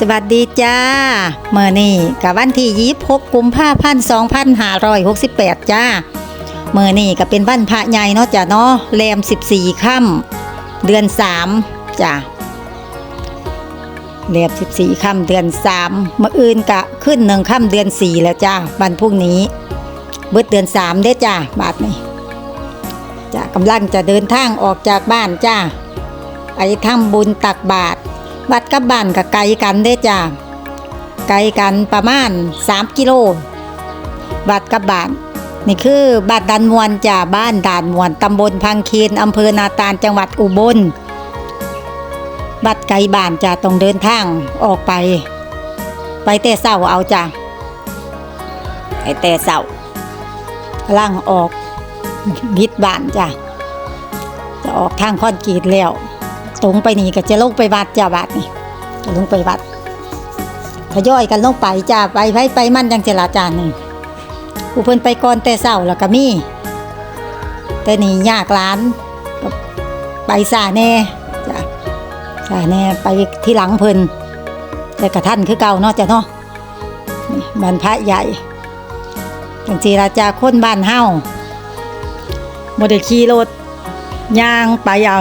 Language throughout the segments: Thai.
สวัสดีจ้า เมื่อนี่กับวันที่ยีบหกกุมภาพันธ์สองพันห้าร้อยหกสิบแปดจ้า เมื่อนี่ก็เป็นวันพระใหญ่เนาะจ้าเนาะแรมสิบสี่ค่ำเดือนสามจ้าแรมสิบสี่ค่ำเดือนสามเมื่ออื่นกะขึ้นหนึ่งค่ำเดือนสี่แล้วจ้าวันพรุ่งนี้ เบิดเดือนสามเด้จ้าบาทนี้ จ้ากำลังจะเดินทางออกจากบ้านจ้าไปทำบุญตักบาตรวัดกับบ้านกับไกลกันเด้จ้าไกลกันประมาณ 3 กิโลวัดกับบ้านนี่คือบ้านดานมวนจ้าบ้านด่านมวนตำบลพังเคียนอำเภอนาตาลจังหวัดอุบลบัดไกลบ้านจ้าต้องเดินทางออกไป ไปแต่เศร้าเอาจ้าไปแต่เศร้ากำลังออก วิดบานจ้าจะออกทางคอนกรีตแล้ว ตรงไปนี่ก็จะลงไปวัดจ้าวัดนี่จะลงไปวัดทยอยกันลงไปจ้าไปไปไปมันยังเจราจานนี่ผู้เพิ่นไปก่อนแต่เศร้าแล้วก็มีแต่นี่ยากหลานไปสาแน่จ้าสาแน่ไปที่หลังเพิ่นแต่กระท่านคือเก่าเนาะจ้ะเนาะบ้านพระใหญ่จังจีราจาคนบ้านเฮา บ่ได้ขี่รถย่างไปเอา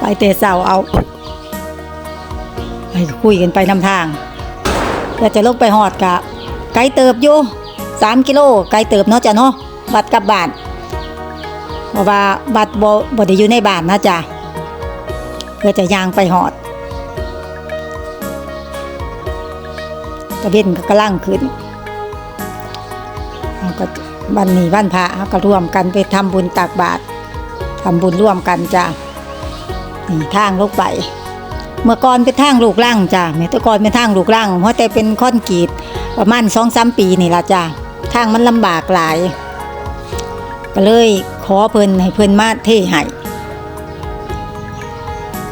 ไปเตะเสาเอาไปคุยกันไปนำทางแล้วจะลงไปหอดกะ ไกลเติบอยู่สามกิโลไกลเติบเนาะจ้ะเนาะบัดกลับบ้านเพราะว่าบัดบ่บ่ได้อยู่ในบ้านนะจ้ะเพื่อจะย่างไปหอดตะเวนก็กำลังขึ้น เราก็วันนี้วันพระเราก็ร่วมกันไปทำบุญตักบาตรทำบุญร่วมกันจ้ะนี่ทางลูกไป เมื่อก่อนเป็นทางลูกล่างจ้ะเมื่อก่อนเป็นทางลูกล่างเพราะแต่เป็นคอนกรีตประมาณสองสามปีนี่ละจ้ะทางมันลำบากหลาย ก็เลยขอเพิ่นให้เพิ่นมาเทให้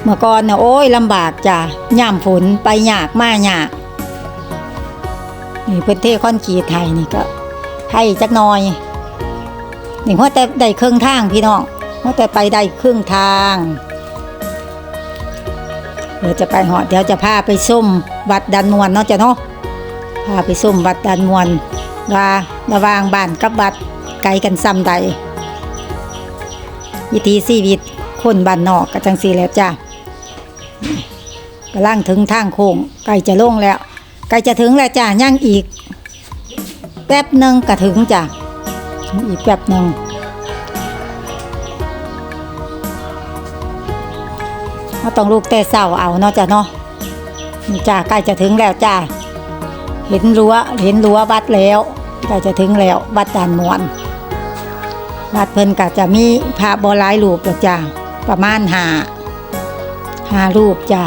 เมื่อก่อนเนี่ยโอ้ยลำบากจ้ะย่ามฝนไปยากมายากนี่เพิ่นเทคอนกรีตให้นี่ก็ ให้จักหน่อยนี่เพราะแต่ได้ครึ่งทางพี่น้องเพราะแต่ไปได้ครึ่งทางเดี๋ยวจะไปหอดเดี๋ยวจะพาไปส้มวัดดันมวนเนาะจ้ะเนาะพาไปส้มวัดดันมวนว่าระวางบ้านกับวัดไกลกันซ้ำใดวิธีชีวิตคนบ้านนอกก็จังสีแล้วจ้ะกำลังถึงทางโค้งใกล้จะลงแล้วใกล้จะถึงแล้วจ้ะย่างอีก แป๊บหนึ่งก็ถึงจ้ะอีกแป๊บหนึ่งเราต้องลูกแต่เศร้าเอาเนาะจ้ะเนาะนี่จ้าใกล้จะถึงแล้วจ้าเห็นรั้วเห็นรั้ววัดแล้วใกล้จะถึงแล้ววัดด่านมวนวัดเพิ่นก็จะมีพระบหลายรูปหรอกจ้าประมาณหาหารูปจ้า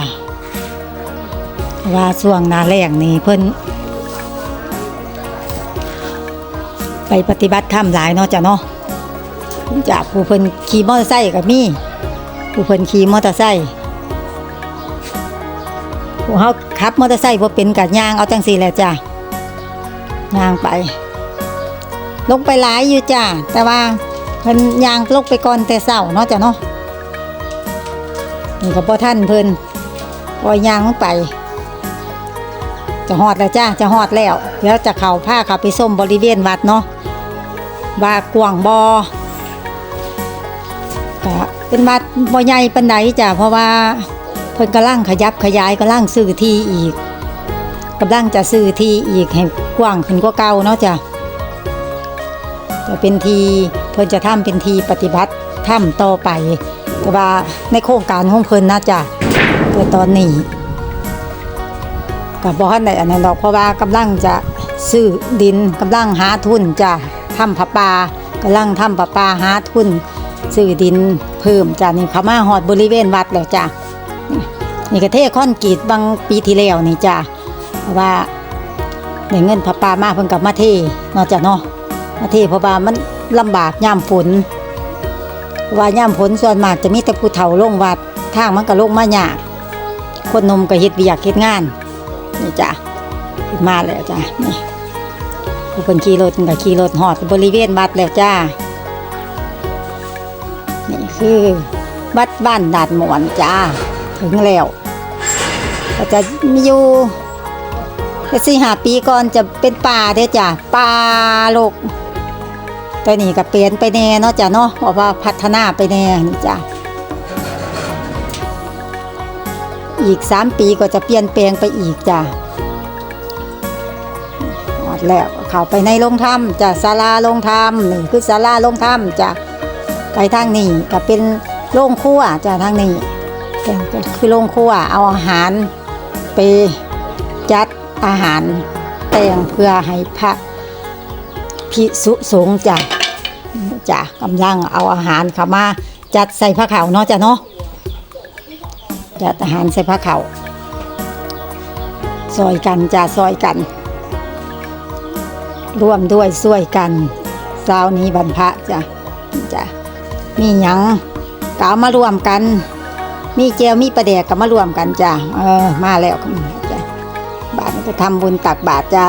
ว่าช่วงนาแรงนี่เพิ่น ไปปฏิบัติธรรมหลายเนาะจ้ะเนาะจ้าผู้เพิ่นขี่มอเตอร์ไซค์ก็มีผู้เพิ่นขี่มอเตอร์ไซค์ผู้เฮาขับมอเตอร์ไซค์บ่เป็นกัย่างเอาจังซี่แหละจ้ะย่างไป ลงไปหลายอยู่จ้ะแต่ว่าเพิ่นย่างลงไปก่อนแต่เช้าเนาะจ้ะเนาะนี่ก็บ่ทันเพิ่นปล่อยย่างลงไปจะฮอดแล้วจ้าจะฮอดแล้วเดี๋ยวจะเข้าผ้าข้าไปส้มบริเวณวัดเนาะ ว่ากวางบ่ก็เป็นวัดบ่ใหญ่ปานใดจ้ะเพราะว่าเพิ่นกำลังขยับขยายกำลังซื้อที่อีกกำลังจะซื้อที่อีกให้กว้างขึ้นกว่าเก่าเนาะจ้ะจะเป็นทีเพิ่นจะทำเป็นทีปฏิบัติทำต่อไปแต่ว่าในโครงการของเพิ่นนะจ้ะแต่ตอนนี้ก็บ่ทันได้อันนั้นดอกเพราะว่ากำลังจะซื้อดินกำลังหาทุนจ้ะ ทำผาปากำลังทำผาปาหาทุนซื้อดินเพิ่มจ้ะนี่เขามาหอดบริเวณวัดแล้วจ้ะนี่ก็เทศคอนกรีตบางปีที่แล้วนี่จ้ะเพราว่าได้เงินพระปามาเพิ่นกับมาเทเนาะจ้ะเนาะมาเทเพราะว่ามันลำบากย่ามฝนว่าย่ามฝนส่วนมากจะมีแต่ผู้เฒ่าลงวัดทางมันก็ลงมายากคนหนมก็เฮ็ดเวียกเฮ็ดงานนี่จ้ะมาแล้วจ้ะนี่ ผู้เพิ่นขี่รถก็ขี่รถหอดบริเวณวัดแล้วจ้า นี่คือวัดบ้านดาดหมอนจ้า ถึงแล้วก็จะมีอยู่แต่สี่หาปีก่อนจะเป็นป่าเด้อจ้ะป่าโลกแต่นี่ก็เปลี่ยนไปแน่เนาะจ้ะเนาะเพราะว่าพัฒนาไปแน่นี่จ้ะอีกสามปีก็จะเปลี่ยนแปลงไปอีกจ้ะ ดแล้วเข้าไปในโรงถ้ำจ้ะศาลาโรงถ้ำนี่คือศาลาโรงถ้ำจ้ะไปทางนี้ก็เป็นโรงครัวจะทางนี้คือโรงครัวเอาอาหารไปจัดอาหารแต่งเพื่อให้พระพิสุสงฆ์จ้ะจ้ะกำลังเอาอาหารเข้ามาจัดใส่ผ้าขาวเนาะจ้ะเนาะจัดอาหารใส่ผ้าขาวซอยกันจ้ะซอยกัน ร่วมด้วยช่วยกันเช้านี้บรรพระจ้ะจ้ะมีหยังกเอามารวมกัน มีเจลมีประเดกก็มารวมกันจ้ะเออมาแล้วจ้ะบาทนี้ก็ทำบุญตักบาทจ้ะ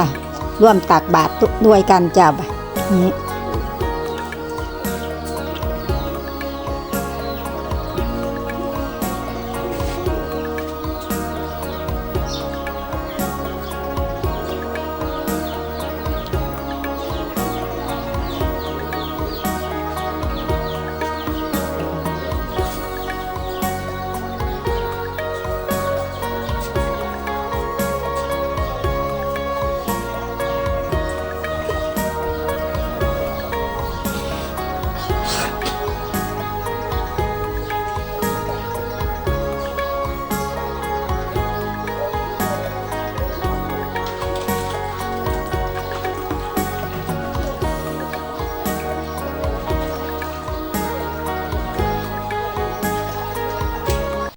ร่วมตักบาทด้วยกันจ้ะบัดนี้